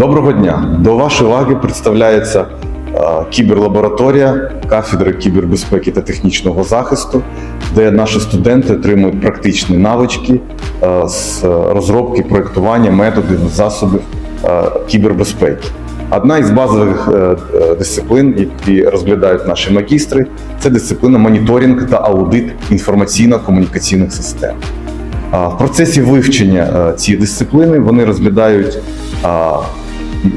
Доброго дня! До вашої уваги представляється е, кіберлабораторія кафедри кібербезпеки та технічного захисту, де наші студенти отримують практичні навички е, з розробки, проєктування методів, засобів е, кібербезпеки. Одна із базових дисциплин, які розглядають наші магістри, це дисципліна моніторинг та аудит інформаційно-комунікаційних систем. В процесі вивчення цієї дисципліни вони розглядають,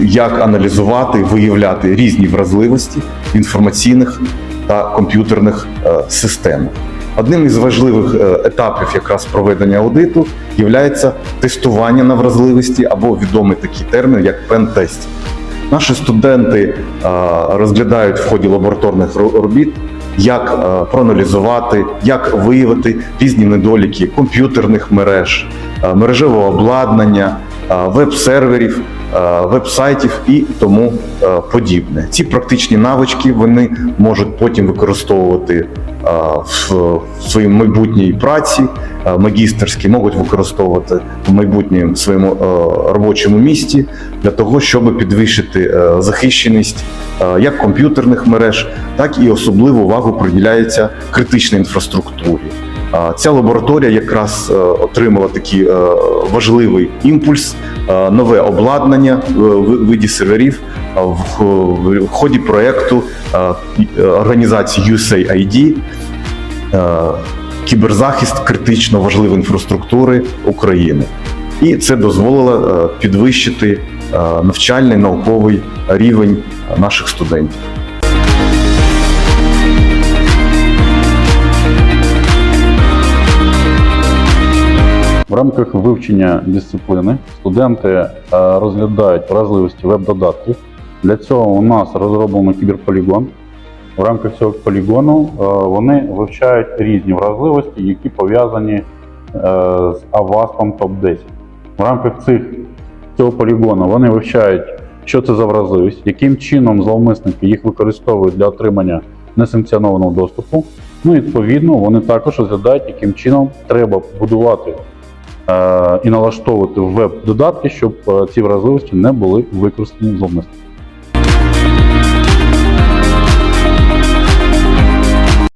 як аналізувати, виявляти різні вразливості інформаційних та комп'ютерних е, системах. Одним із важливих е, етапів якраз проведення аудиту є тестування на вразливості або відомий такий термін як пентестінг. Наші студенти е, розглядають в ході лабораторних робіт, як проаналізувати, як виявити різні недоліки комп'ютерних мереж, мережевого обладнання, веб-серверів, веб-сайтів і тому е, подібне. Ці практичні навички вони можуть потім використовувати е, в своїй майбутній праці, е, магістерській, можуть використовувати в майбутньому своєму е, робочому місці для того, щоб підвищити е, захищеність е, як комп'ютерних мереж, так і особливу увагу приділяється критичній інфраструктурі. Ця лабораторія якраз е, отримала такий е, важливий імпульс, е, нове обладнання в виді серверів в ході проекту е, організації USAID кіберзахист критично важливої інфраструктури України. І це дозволило підвищити навчальний науковий рівень наших студентів. В рамках вивчення дисципліни студенти е, розглядають вразливості веб-додатків. Для цього у нас розроблено кіберполігон. В рамках цього полігону е, вони вивчають різні вразливості, які пов'язані е, з Avast топ 10 В рамках цих, цього полігону вони вивчають, що це за вразливість, яким чином зловмисники їх використовують для отримання несанкціонованого доступу. Ну і відповідно вони також розглядають, яким чином треба будувати і налаштовувати веб-додатки, щоб е, ці вразливості не були використані зловмисниками.